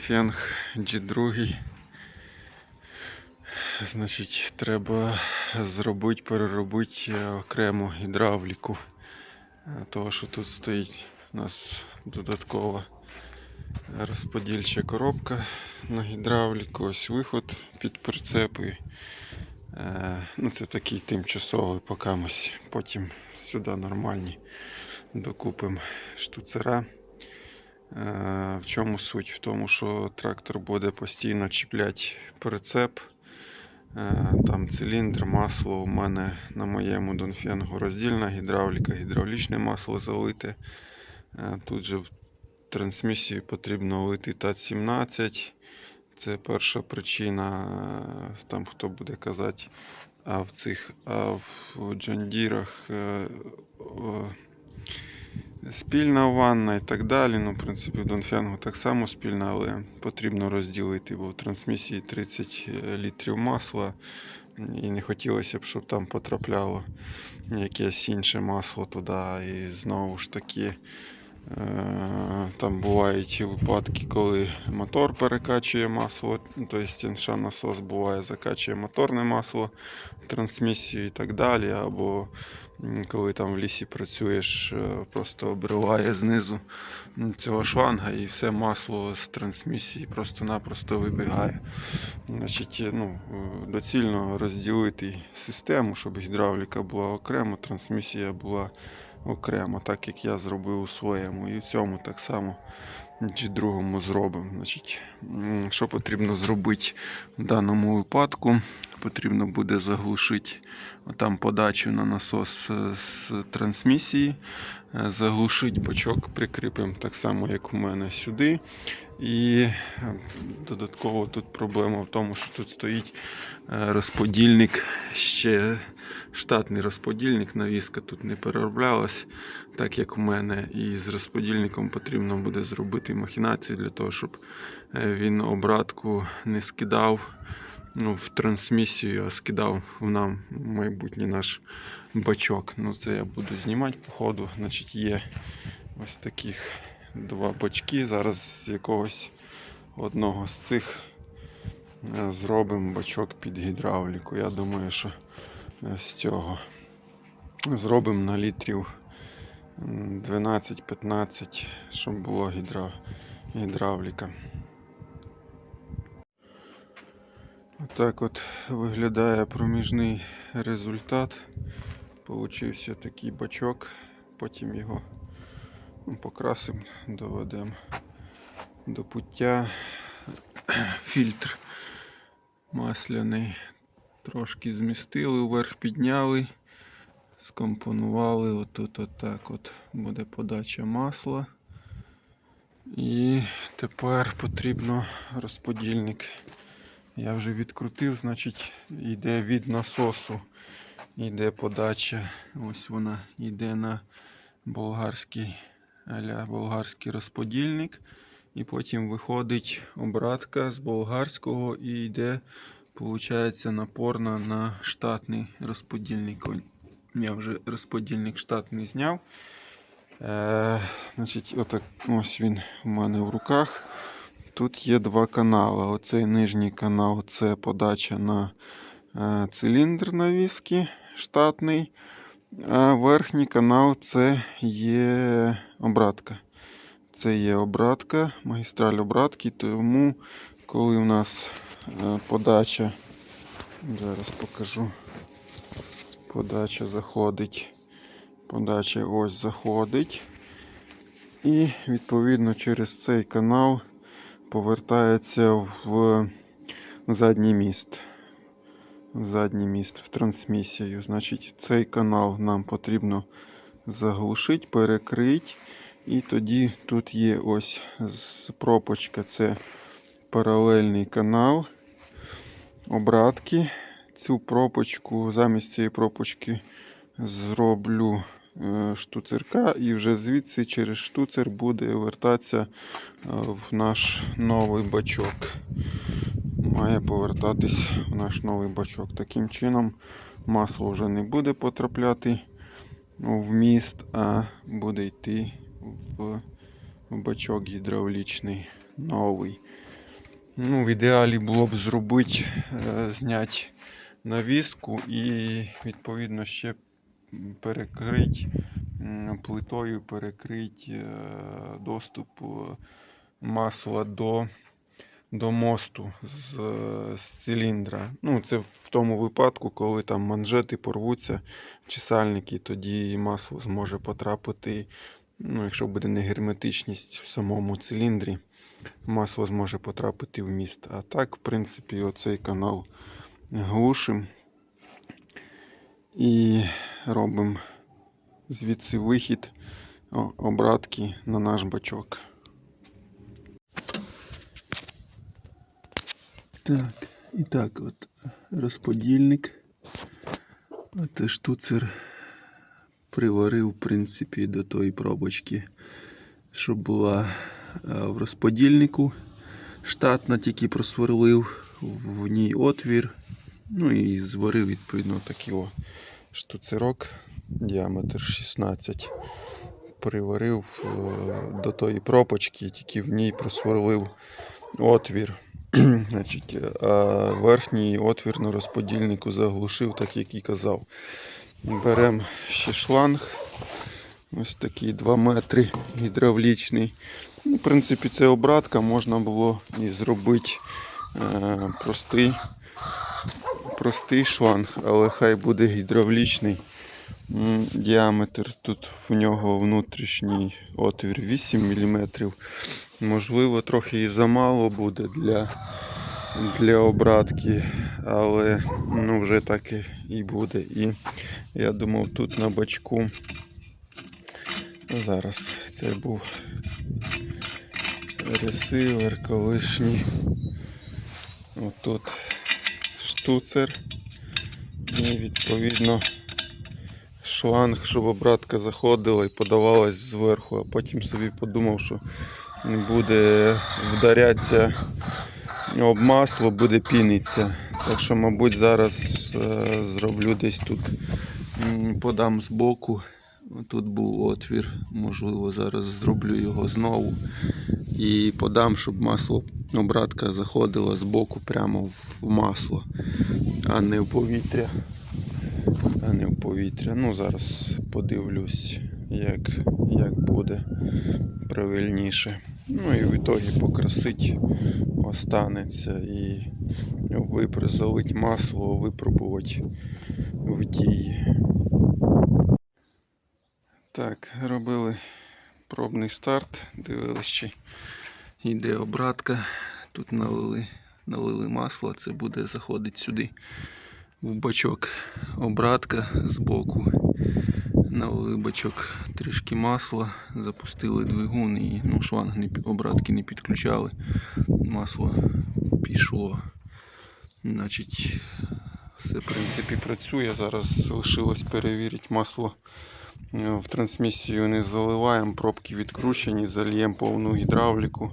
Донфенг G2. Значить, треба зробити, переробити окрему гідравліку. Е, Того, що тут стоїть у нас додаткова розподільча коробка на гідравліку. Ось виход під прицепи. Е, Ну, це такий тимчасовий покамось. Потім сюди нормальні докупимо штуцера. Е, В чому суть? В тому, що трактор буде постійно чіпляти прицеп. Е, Там циліндр, масло у мене на моєму Донфенгу роздільна гідравліка, гідравлічне масло залите. Е, Тут же в трансмісію потрібно лити ТАТ-17. Це перша причина, там хто буде казати, а в цих а в джандірах спільна ванна і так далі. Ну, в принципі, в Донфенгу так само спільна, але потрібно розділити, бо в трансмісії 30 літрів масла. І не хотілося б, щоб там потрапляло якесь інше масло туди. І знову ж таки. Е, Там бувають випадки, коли мотор перекачує масло, ну, тобто інший насос буває, закачує моторне масло трансмісію і так далі. Або коли там в лісі працюєш, е, просто обриває знизу цього шланга і все масло з трансмісії просто-напросто вибігає. Значить, е, ну, доцільно розділити систему, щоб гідравліка була окремо, трансмісія була окремо, так як я зробив у своєму. І в цьому так само чи другому зробимо. Значить, що потрібно зробити в даному випадку? Потрібно буде заглушити там подачу на насос е, з трансмісії, е, заглушити бачок, прикріпимо так само, як у мене сюди. І е, додатково тут проблема в тому, що тут стоїть розподільник, ще штатний розподільник, навіска тут не перероблялась, так як у мене. І з розподільником потрібно буде зробити махінацію для того, щоб він обратку не скидав ну, в трансмісію, а скидав нам майбутній наш бачок. Ну, це я буду знімати по ходу. Значить, є ось таких два бачки. Зараз з якогось одного з цих е, зробимо бачок під гідравліку. Я думаю, що е, з цього зробимо на літрів 12-15, щоб було гідра... гідравліка. Отак от виглядає проміжний результат. Получився такий бачок. Потім його покрасимо, доведемо до пуття. Фільтр масляний. Трошки змістили, вверх підняли, скомпонували. Отут отак от буде подача масла. І тепер потрібно розподільник. Я вже відкрутив, значить, йде від насосу, йде подача. Ось вона йде на болгарський, аля болгарський розподільник. І потім виходить обратка з болгарського і йде, виходить, напорна на штатний розподільник. Я вже розподільник штатний зняв. Е, значить, отак, ось він у мене в руках. Тут є два канали. Оцей нижній канал це подача на е, циліндр навіски штатний. А верхній канал це є обратка. Це є обратка, магістраль обратки, тому коли у нас е, подача, зараз покажу, подача заходить, подача ось заходить. І відповідно через цей канал повертається в задній міст. В задній міст в трансмісію. Значить, цей канал нам потрібно заглушити, перекрити. І тоді тут є ось пропочка, це паралельний канал обратки. Цю пропочку, замість цієї пропочки зроблю штуцерка і вже звідси через штуцер буде вертатися е, в наш новий бачок. Має повертатись в наш новий бачок. Таким чином масло вже не буде потрапляти в міст, а буде йти в бачок гідравлічний новий. Ну, в ідеалі було б зробити, е, зняти навіску і відповідно ще перекрити м, плитою, перекрити е, доступ е, масла до, до мосту з, з циліндра. Ну, це в тому випадку, коли там манжети порвуться, чесальники, тоді масло зможе потрапити, ну, якщо буде не герметичність в самому циліндрі масло зможе потрапити в міст. А так, в принципі, оцей канал глушим і робимо звідси вихід обратки на наш бачок. Так, і так, от розподільник. От штуцер приварив, в принципі, до тої пробочки, що була е, в розподільнику. Штатна тільки просверлив в ній отвір. Ну і зварив відповідно такий о штуцерок, діаметр 16. Приварив е, до тої пропочки, тільки в ній просверлив отвір. Значить, а верхній отвір на розподільнику заглушив, так як і казав. Беремо ще шланг. Ось такий 2 метри гідравлічний. Ну, в принципі, це обратка, можна було і зробити е, простий, простий шланг, але хай буде гідравлічний. Діаметр тут в нього внутрішній отвір 8 мм. Можливо, трохи і замало буде для, для обратки, але ну, вже так і, буде. І я думав, тут на бачку. Зараз це був ресивер колишній. Отут штуцер. І відповідно шланг, щоб обратка заходила і подавалась зверху, а потім собі подумав, що буде вдарятися об масло, буде пінитися. Так що, мабуть, зараз е, зроблю десь тут, подам збоку. Тут був отвір, можливо, зараз зроблю його знову і подам, щоб масло обратка заходила з боку прямо в масло, а не в повітря. А не в повітря. Ну, зараз подивлюсь, як, як буде правильніше. Ну і в ітогі покрасить останеться і залить масло, випробувати в дії. Так, робили пробний старт, дивилися, чи йде обратка. Тут налили, налили масло, це буде заходити сюди в бачок. Обратка з боку. Налили бачок трішки масла, запустили двигун і ну, шланг не, обратки не підключали. Масло пішло. Значить, все в принципі працює. Зараз лишилось перевірити масло в трансмісію не заливаємо, пробки відкручені, зальємо повну гідравліку,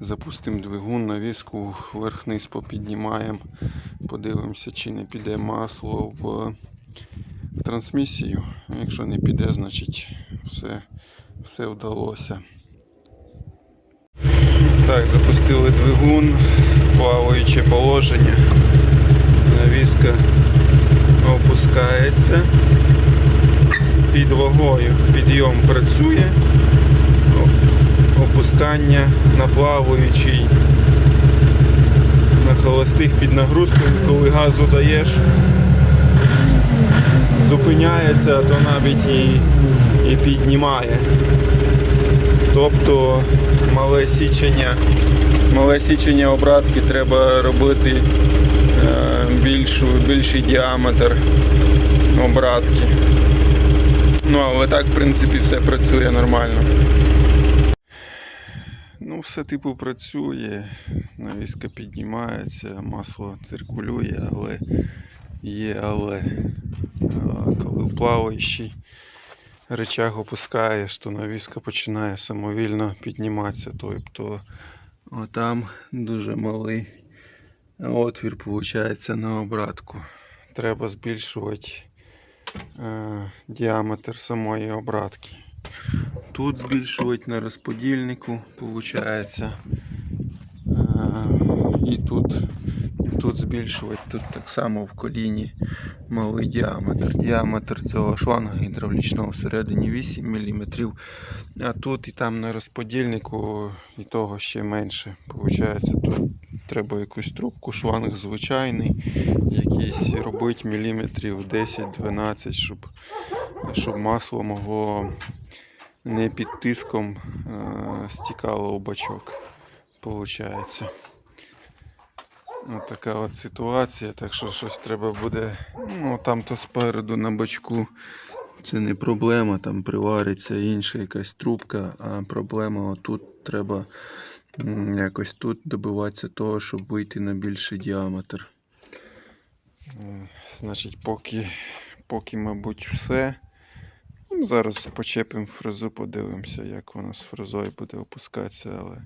запустимо двигун, навіску, вверх-вниз попіднімаємо, подивимося, чи не піде масло в, в трансмісію. Якщо не піде, значить все, все вдалося. Так, запустили двигун, плаваюче положення. Навіска опускається під вагою. Підйом працює. Опускання на плаваючий. На холостих під нагрузкою, коли газу даєш, зупиняється, то навіть і, і піднімає. Тобто мале січення, мале січення обратки треба робити е, більшу, більший діаметр обратки. Ну, але так, в принципі, все працює нормально. Ну, все типу працює, навіска піднімається, масло циркулює, але є але. Коли в плаваючий речах опускаєш, то навіска починає самовільно підніматися. Тобто отам дуже малий отвір виходить на обратку. Треба збільшувати е, діаметр самої обратки. Тут збільшувати на розподільнику, виходить. І тут, тут збільшувати. Тут так само в коліні малий діаметр. Діаметр цього шланга гідравлічного всередині 8 мм. А тут і там на розподільнику і того ще менше. Получається, тут треба якусь трубку, шланг звичайний, якийсь робити міліметрів 10-12, щоб, щоб масло могло не під тиском е, стікало у бачок. Получається. Ось така от ситуація, так що щось треба буде. Ну там то спереду на бачку. Це не проблема, там привариться інша якась трубка, а проблема отут треба якось тут добиватися того, щоб вийти на більший діаметр. Е, Значить, поки, поки мабуть, все. Ну, Зараз почепимо фрезу, подивимося, як вона з фрезою буде опускатися, але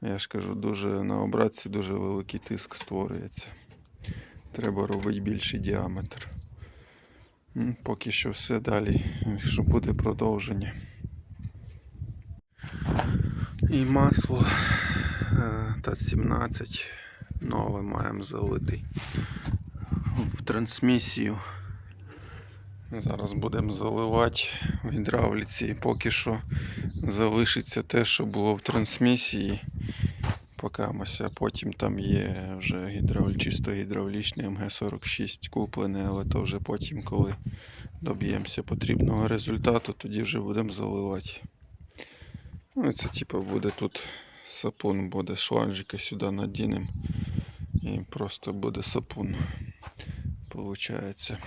я ж кажу, дуже на обратці дуже великий тиск створюється. Треба робити більший діаметр. Поки що все далі, що буде продовження. І масло е, ТАЦ-17 нове маємо залити в трансмісію. Зараз будемо заливати в гідравліці. Поки що залишиться те, що було в трансмісії. Покамося, потім там є вже гідравль, чисто гідравлічний МГ-46 куплений, але то вже потім, коли доб'ємося потрібного результату, тоді вже будемо заливати. Ну це типу буде тут сапун, буде шланжика сюди надінемо і просто буде сапун. Получається.